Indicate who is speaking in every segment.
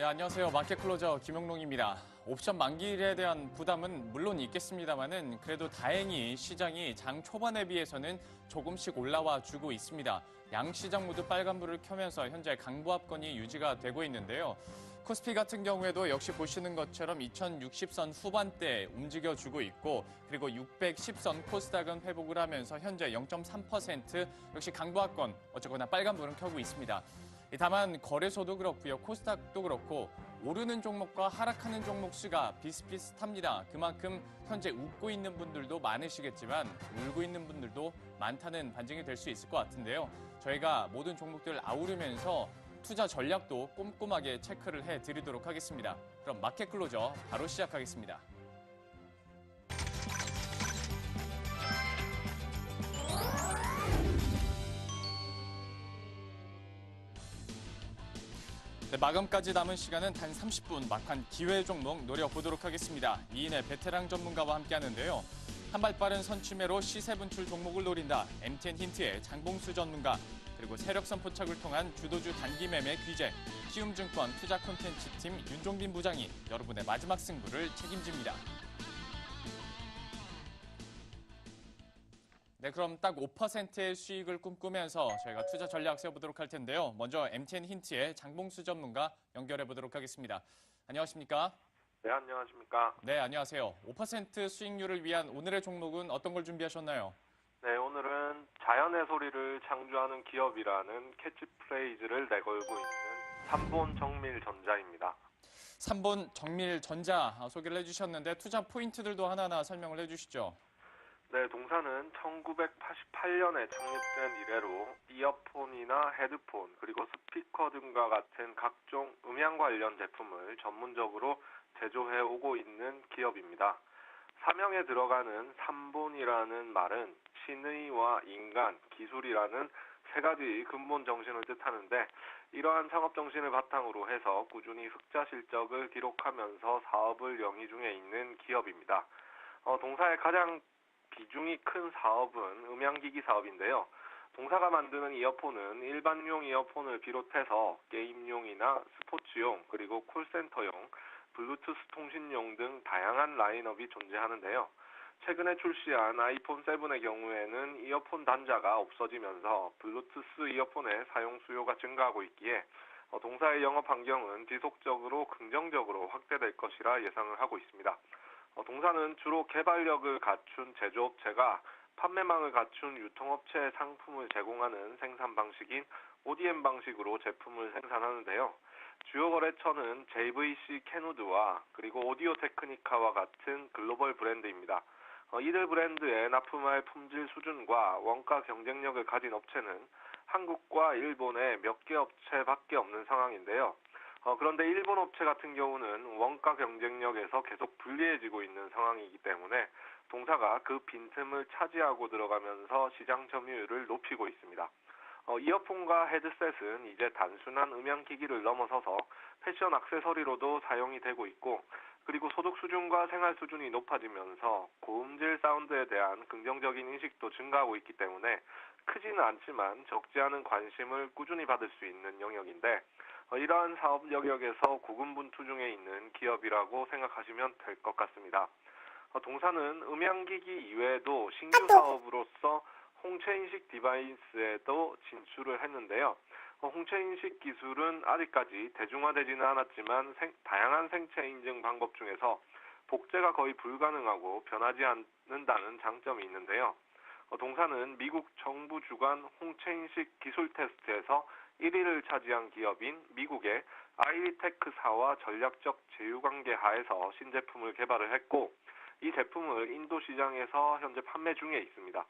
Speaker 1: 네, 안녕하세요. 마켓클로저 김영롱입니다. 옵션 만기일에 대한 부담은 물론 있겠습니다만은 그래도 다행히 시장이 장 초반에 비해서는 조금씩 올라와 주고 있습니다. 양 시장 모두 빨간불을 켜면서 현재 강보합권이 유지가 되고 있는데요. 코스피 같은 경우에도 역시 보시는 것처럼 2060선 후반대 움직여주고 있고 그리고 610선 코스닥은 회복을 하면서 현재 0.3% 역시 강보합권 어쨌거나 빨간불은 켜고 있습니다. 다만 거래소도 그렇고요. 코스닥도 그렇고 오르는 종목과 하락하는 종목 수가 비슷비슷합니다. 그만큼 현재 웃고 있는 분들도 많으시겠지만 울고 있는 분들도 많다는 반증이 될 수 있을 것 같은데요. 저희가 모든 종목들을 아우르면서 투자 전략도 꼼꼼하게 체크를 해 드리도록 하겠습니다. 그럼 마켓 클로저 바로 시작하겠습니다. 네, 마감까지 남은 시간은 단 30분 막한 기회 종목 노려보도록 하겠습니다. 이인의 베테랑 전문가와 함께 하는데요. 한 발 빠른 선취매로 시세 분출 종목을 노린다. MTN 힌트의 장봉수 전문가 그리고 세력선 포착을 통한 주도주 단기 매매 귀재 키움증권 투자 콘텐츠 팀 윤종빈 부장이 여러분의 마지막 승부를 책임집니다. 네, 그럼 딱 5%의 수익을 꿈꾸면서 저희가 투자 전략 세워보도록 할 텐데요. 먼저 MTN 힌트의 장봉수 전문가 연결해 보도록 하겠습니다. 안녕하십니까?
Speaker 2: 네, 안녕하십니까.
Speaker 1: 네, 안녕하세요. 5% 수익률을 위한 오늘의 종목은 어떤 걸 준비하셨나요?
Speaker 2: 네, 오늘은 자연의 소리를 창조하는 기업이라는 캐치프레이즈를 내걸고 있는 삼본 정밀전자입니다.
Speaker 1: 3번 정밀전자 소개를 해주셨는데 투자 포인트들도 하나하나 설명을 해주시죠.
Speaker 2: 네, 동사는 1988년에 창립된 이래로 이어폰이나 헤드폰, 그리고 스피커 등과 같은 각종 음향 관련 제품을 전문적으로 제조해 오고 있는 기업입니다. 사명에 들어가는 삼본이라는 말은 신의와 인간, 기술이라는 세 가지 근본 정신을 뜻하는데 이러한 창업 정신을 바탕으로 해서 꾸준히 흑자 실적을 기록하면서 사업을 영위 중에 있는 기업입니다. 어, 동사의 가장 비중이 큰 사업은 음향기기 사업인데요. 동사가 만드는 이어폰은 일반용 이어폰을 비롯해서 게임용이나 스포츠용 그리고 콜센터용 블루투스 통신용 등 다양한 라인업이 존재하는데요. 최근에 출시한 아이폰 7의 경우에는 이어폰 단자가 없어지면서 블루투스 이어폰의 사용 수요가 증가하고 있기에 어, 동사의 영업 환경은 지속적으로 긍정적으로 확대될 것이라 예상을 하고 있습니다. 어, 동사는 주로 개발력을 갖춘 제조업체가 판매망을 갖춘 유통업체의 상품을 제공하는 생산 방식인 ODM 방식으로 제품을 생산하는데요. 주요 거래처는 JVC 캐누드와 그리고 오디오 테크니카와 같은 글로벌 브랜드입니다. 어, 이들 브랜드의 납품할 품질 수준과 원가 경쟁력을 가진 업체는 한국과 일본의 몇 개 업체밖에 없는 상황인데요. 어, 그런데 일본 업체 같은 경우는 원가 경쟁력에서 계속 불리해지고 있는 상황이기 때문에 동사가 그 빈틈을 차지하고 들어가면서 시장 점유율을 높이고 있습니다. 어, 이어폰과 헤드셋은 이제 단순한 음향기기를 넘어서서 패션 액세서리로도 사용이 되고 있고 그리고 소득 수준과 생활 수준이 높아지면서 고음질 사운드에 대한 긍정적인 인식도 증가하고 있기 때문에 크지는 않지만 적지 않은 관심을 꾸준히 받을 수 있는 영역인데 어, 이러한 사업 영역에서 고군분투 중에 있는 기업이라고 생각하시면 될 것 같습니다. 어, 동사는 음향기기 이외에도 신규 사업으로서 홍채인식 디바이스에도 진출을 했는데요. 어, 홍채인식 기술은 아직까지 대중화되지는 않았지만 생- 다양한 생체 인증 방법 중에서 복제가 거의 불가능하고 변하지 않는다는 장점이 있는데요. 어, 동사는 미국 정부 주관 홍채인식 기술 테스트에서 1위를 차지한 기업인 미국의 아이리테크사와 전략적 제휴관계 하에서 신제품을 개발을 했고 이 제품을 인도 시장에서 현재 판매 중에 있습니다.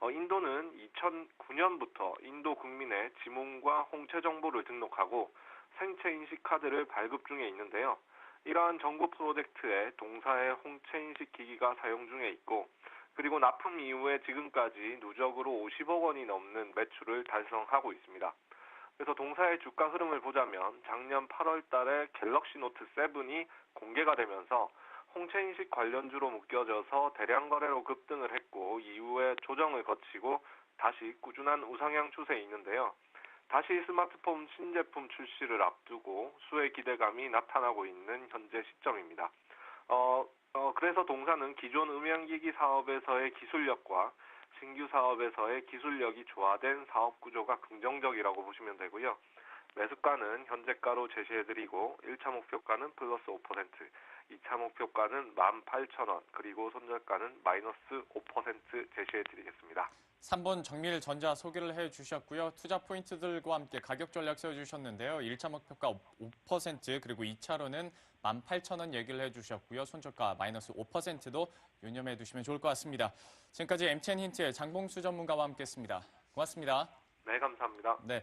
Speaker 2: 어, 인도는 2009년부터 인도 국민의 지문과 홍채 정보를 등록하고 생체 인식 카드를 발급 중에 있는데요. 이러한 정보 프로젝트에 동사의 홍채 인식 기기가 사용 중에 있고 그리고 납품 이후에 지금까지 누적으로 50억 원이 넘는 매출을 달성하고 있습니다. 그래서 동사의 주가 흐름을 보자면 작년 8월 달에 갤럭시 노트 7이 공개가 되면서 홍채 인식 관련주로 묶여져서 대량 거래로 급등을 했고 이후에 조정을 거치고 다시 꾸준한 우상향 추세에 있는데요. 다시 스마트폰 신제품 출시를 앞두고 수혜 기대감이 나타나고 있는 현재 시점입니다. 어, 어, 그래서 동사는 기존 음향기기 사업에서의 기술력과 신규 사업에서의 기술력이 조화된 사업 구조가 긍정적이라고 보시면 되고요. 매수가는 현재가로 제시해드리고 1차 목표가는 플러스 5%, 2차 목표가는 18,000원, 그리고 손절가는 마이너스 5% 제시해드리겠습니다.
Speaker 1: 3번 정밀 전자 소개를 해 주셨고요. 투자 포인트들과 함께 가격 전략 세워 주셨는데요. 1차 목표가 5% 그리고 2차로는 18,000원 얘기를 해 주셨고요. 손절가 마이너스 5%도 유념해 두시면 좋을 것 같습니다. 지금까지 MTN 힌트의 장봉수 전문가와 함께 했습니다. 고맙습니다.
Speaker 2: 네, 감사합니다.
Speaker 1: 네.